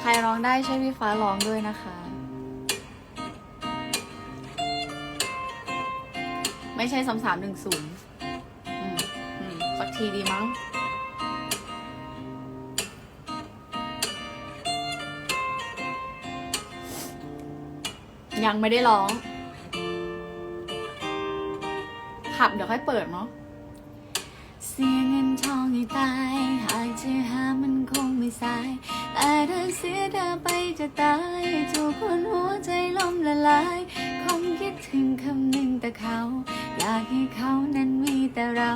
ใครร้องได้ช่วยพี่ฟ้าร้องด้วยนะคะ ไม่ใช่สามสามหนึ่งศูนย์สักทีดีมั้งยังไม่ได้ร้อง ขับเดี๋ยวค่อยเปิดเนาะ สียเงินทองให้ตาย หากจะหามันคงไม่สาย แต่ถ้าเสียเธอไปจะตายทุกคนหัวใจล้มละลาย คงคิดถึงคำหนึ่งแต่เขา อยากให้เขานั้นมีแต่เรา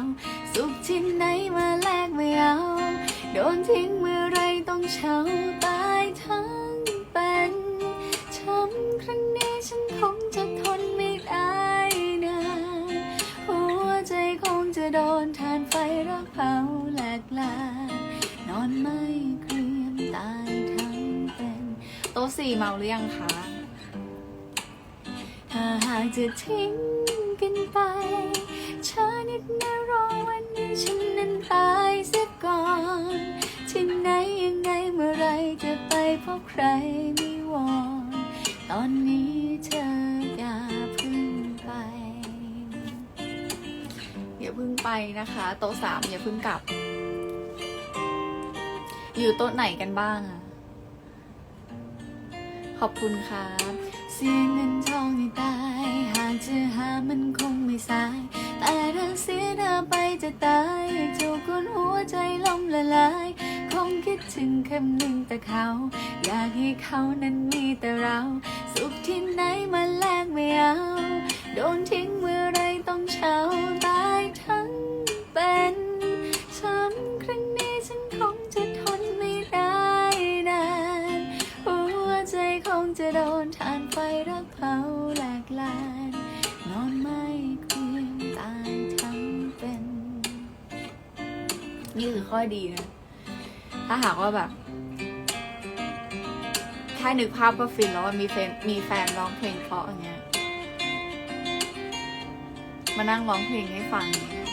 สุขที่ไหนมาแลกไม่เอา โดนทิ้งเมื่อไรต้องเช่าตายทั้งเป็นช้ำครั้งนี้ฉันคงจะ โดนทานไฟรักเผาแหลกลานอนไม่เกรียมตายทั้งเป็นโต๊ะสี่เมาหรือยังคะถ้าหากจะทิ้งกันไปช้านิดนะรอวันนี้ฉันนั้นตายเสียก่อนที่ไหนยังไงเมื่อไรจะไปพบใครไม่วอนตอนนี้เธอ เพึ่งไปนะคะ โต๊ะสามอย่าเพึ่งกลับ อยู่โต๊ะไหนกันบ้างอะขอบคุณครับเสียเงินทองให้ตายหากจะหามันคงไม่สาย แต่ถ้าเสียเธอไปจะตายทุกคนหัวใจล้มละลาย คงคิดถึงคำหนึ่งแต่เขา อยากให้เขานั้นมีแต่เรา สุขที่ไหนมา จะโดนทานไฟรักเผาแหลกลาน นอนไม่เกรียมตายทั้งเป็นนี่คือข้อดีนะ ถ้าหากว่าแบบแค่นึกภาพก็ฟินแล้วว่ามีแฟนมีแฟนร้องเพลงเพราะอย่างเงี้ย มานั่งร้องเพลงให้ฟังอย่างเงี้ย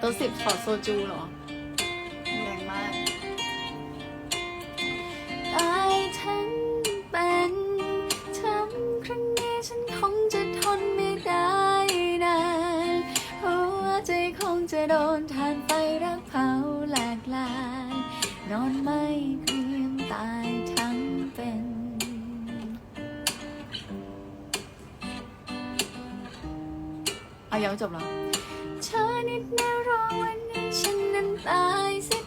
ตัวสิบขอโซจูเหรอ จคงจะโดนทานไปรักเผาหลกลาย นอนไม่เกรียมตายทั้งเป็น เอายังไม่จบหรอเธอนิดแน่รอวันนี้ฉันนั้นตายสิ